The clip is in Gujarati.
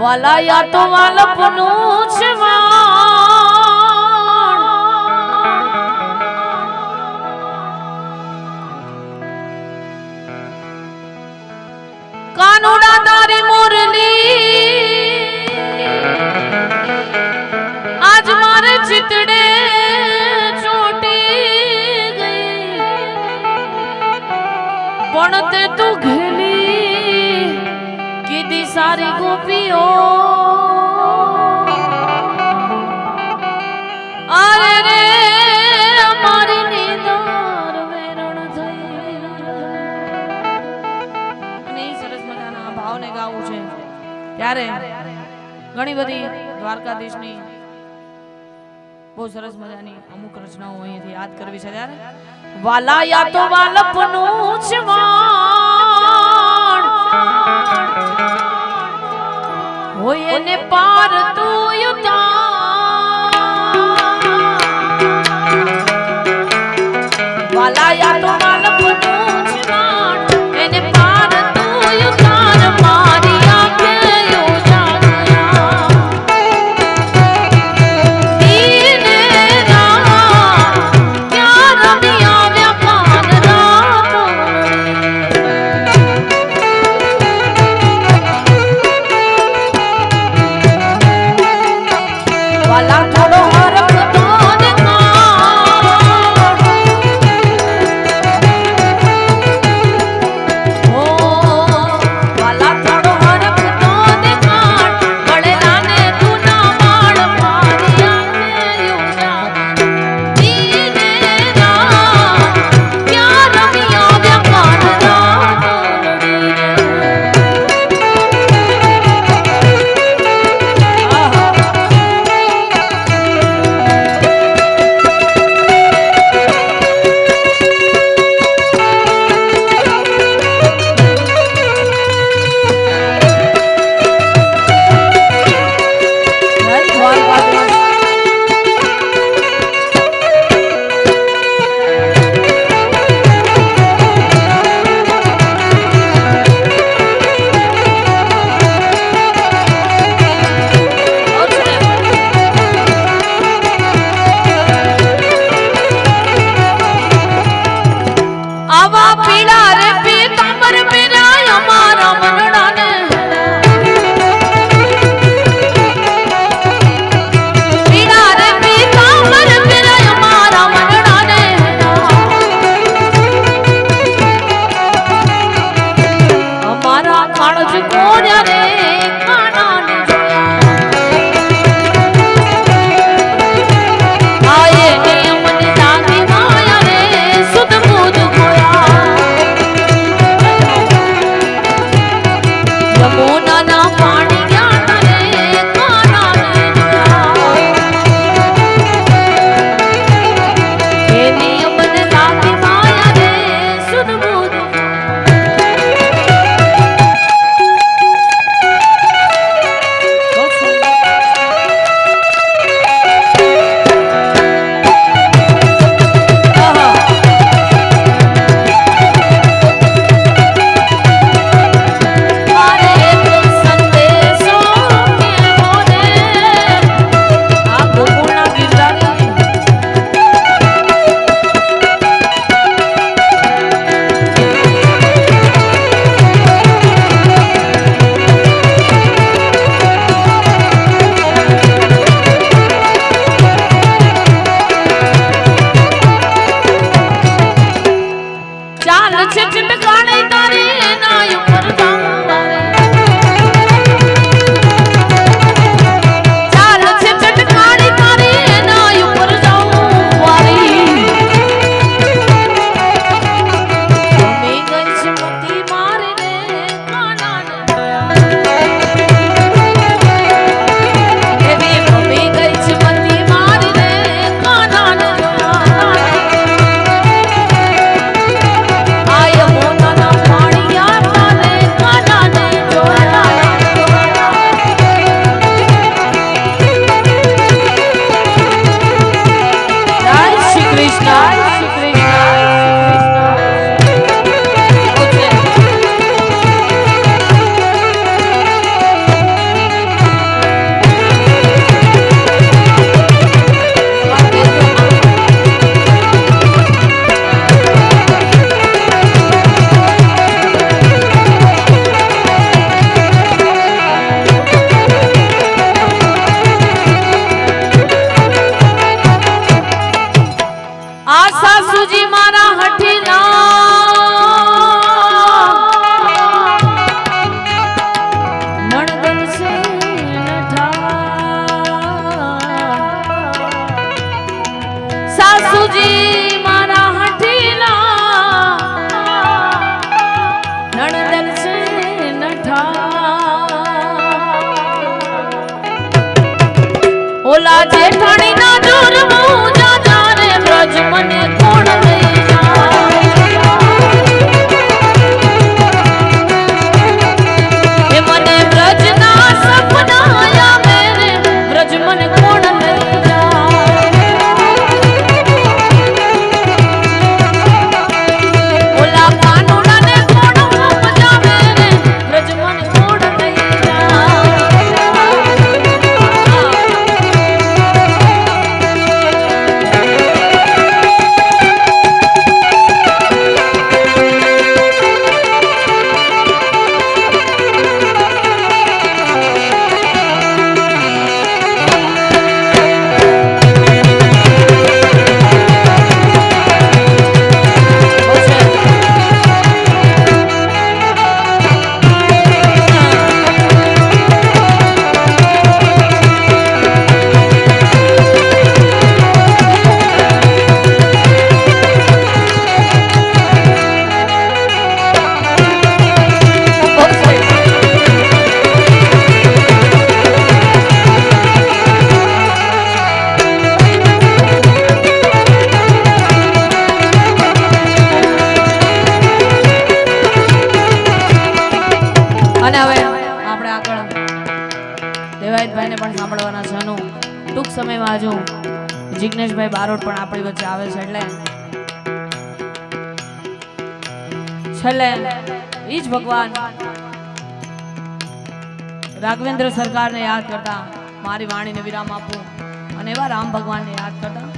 વાલાયા તો વાલપનું છે. કાનુડા તારી મુરલી આજ મારે ચિતડે ચોટી ગઈ પણ તે તું સારી ગોપીઓ અરે રે સરસ મજાના ભાવને ગાવું છે. ત્યારે ઘણી બધી દ્વારકાધીશની બહુ સરસ મજાની અમુક રચનાઓ અહીંયાથી યાદ કરવી છે. ત્યારે વાલાયા તો વાલપનું જ વાણ. હોય એને પાર તું વાલા યા તો જેઠાણી ના જોરમાં જા જિજ્ઞેશભાઈ બારોટ પણ આપણી વચ્ચે આવે છે એટલે છેલ્લે ઈ ભગવાન રાઘવેન્દ્ર સરકારને યાદ કરતા મારી વાણીને વિરામ આપું અને એવા રામ ભગવાનને યાદ કરતા